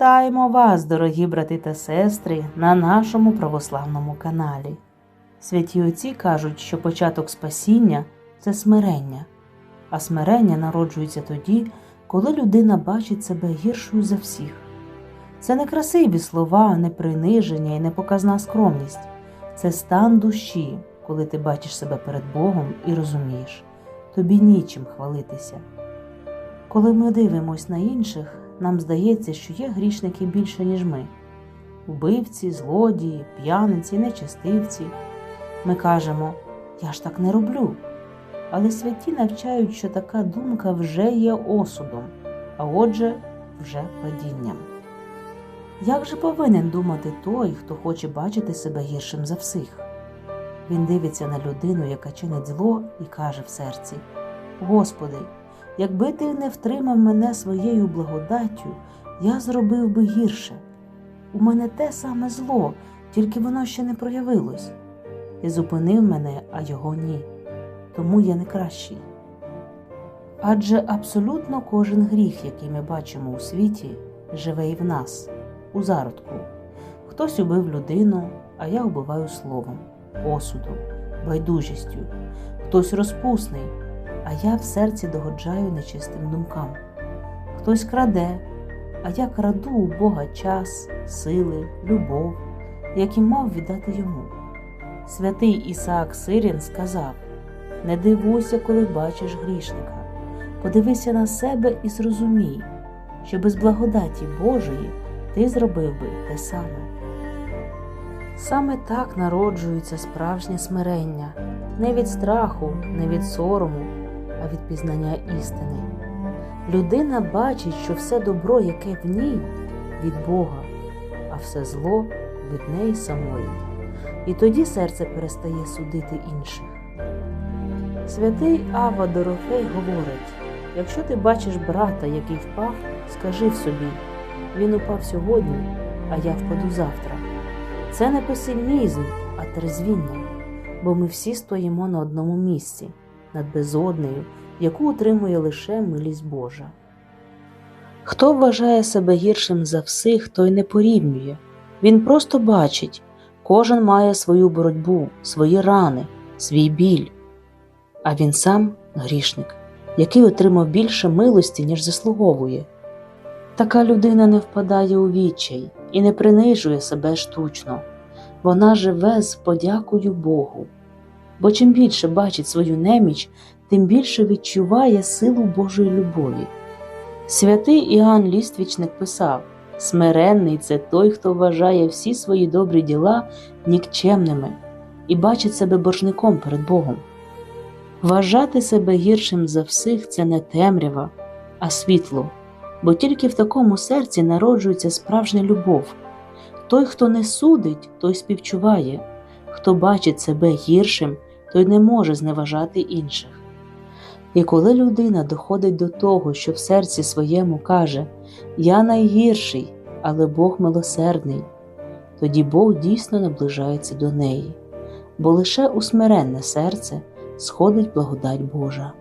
Вітаємо вас, дорогі брати та сестри, на нашому православному каналі. Святі отці кажуть, що початок спасіння це смирення, а смирення народжується тоді, коли людина бачить себе гіршою за всіх. Це не красиві слова, не приниження і не показна скромність, це стан душі, коли ти бачиш себе перед Богом і розумієш, тобі нічим хвалитися. Коли ми дивимось на інших, нам здається, що є грішники більше, ніж ми убивці, злодії, п'яниці, нечестивці. Ми кажемо, я ж так не роблю. Але святі навчають, що така думка вже є осудом, а отже, вже падінням. Як же повинен думати той, хто хоче бачити себе гіршим за всіх? Він дивиться на людину, яка чинить зло, і каже в серці: Господи, якби ти не втримав мене своєю благодаттю, я зробив би гірше. У мене те саме зло, тільки воно ще не проявилось. Ти зупинив мене, а його ні. Тому я не кращий. Адже абсолютно кожен гріх, який ми бачимо у світі, живе і в нас, у зародку. Хтось убив людину, а я вбиваю словом, осудом, байдужістю, хтось розпусний, а я в серці догоджаю нечистим думкам. Хтось краде, а я краду у Бога час, сили, любов, які мав віддати йому. Святий Ісаак Сирін сказав: Не дивуйся, коли бачиш грішника, подивися на себе і зрозумій, що без благодаті Божої ти зробив би те саме. Саме так народжується справжнє смирення, не від страху, не від сорому, а від пізнання істини. Людина бачить, що все добро, яке в ній, від Бога, а все зло від неї самої. І тоді серце перестає судити інших. Святий Ава Дорофей говорить: якщо ти бачиш брата, який впав, скажи собі, він упав сьогодні, а я впаду завтра. Це не песимізм, а трезвіння, бо ми всі стоїмо на одному місці, над безоднею, яку утримує лише милість Божа. Хто вважає себе гіршим за всіх, той не порівнює. Він просто бачить, кожен має свою боротьбу, свої рани, свій біль. А він сам грішник, який отримав більше милості, ніж заслуговує. Така людина не впадає у відчай і не принижує себе штучно. Вона живе з подякою Богу. Бо чим більше бачить свою неміч, тим більше відчуває силу Божої любові. Святий Іоанн Ліствічник писав: смиренний це той, хто вважає всі свої добрі діла нікчемними і бачить себе боржником перед Богом. Вважати себе гіршим за всіх це не темрява, а світло, бо тільки в такому серці народжується справжня любов. Той, хто не судить, той співчуває, хто бачить себе гіршим, той не може зневажати інших. І коли людина доходить до того, що в серці своєму каже Я найгірший, але Бог милосердний, тоді Бог дійсно наближається до неї, бо лише у смиренне серце сходить благодать Божа.